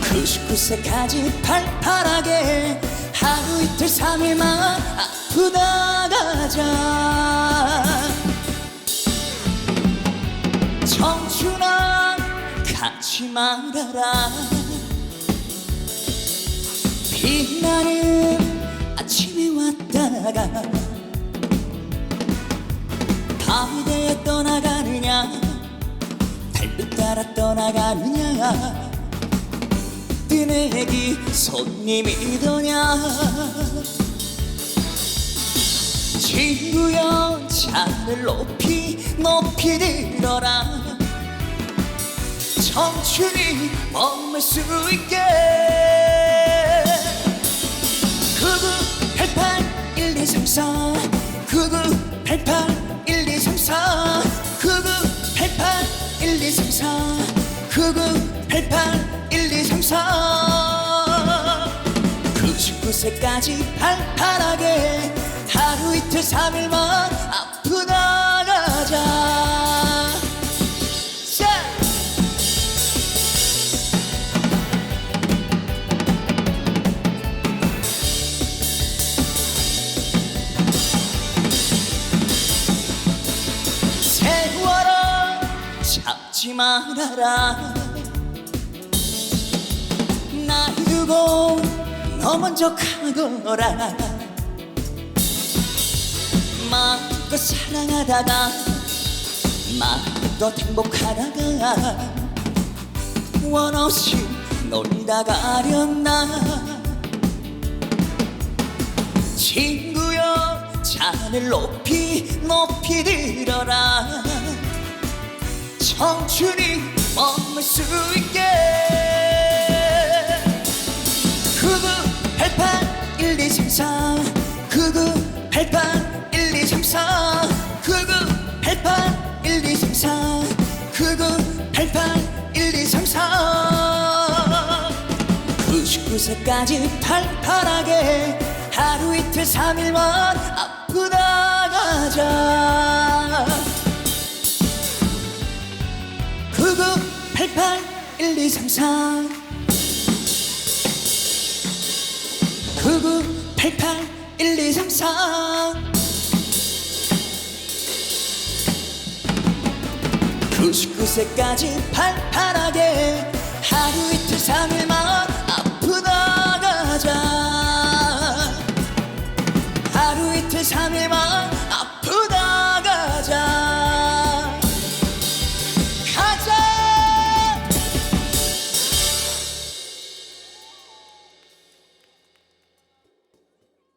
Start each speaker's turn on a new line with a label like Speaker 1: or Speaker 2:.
Speaker 1: 99세까지 팔팔하게 하루 이틀 삼일만 아프다 가자. 청춘아 같이 말아라. 빛나는 아침에 왔다가 밤이 되어 떠나가느냐 달빛 따라 떠나가느냐 뜨내기 손님이더냐. 친구여 잔을 높이 높이 들어라. 청춘이 머물 수 있게 99세까지 팔팔하게. 하루 이틀 삼일만 아프다 가자. 자! 세월아 잡지 말아라. 나이 두고 너 먼저 가거라. 마음껏 사랑하다가 마음껏 행복하다가 원 없이 놀다가 아련나. 친구여 잔을 높이 높이 들어라. 청춘이 머물 수 있게 9988 1234 9988 1234 9988 1234 9988 1234 99세까지 팔팔하게 하루 이틀 삼일만 아프다 가자 8, 8, 1, 2, 3, 4 99세까지 팔팔하게 하루 이틀 삼일만 아프다 가자. 하루 이틀 삼일만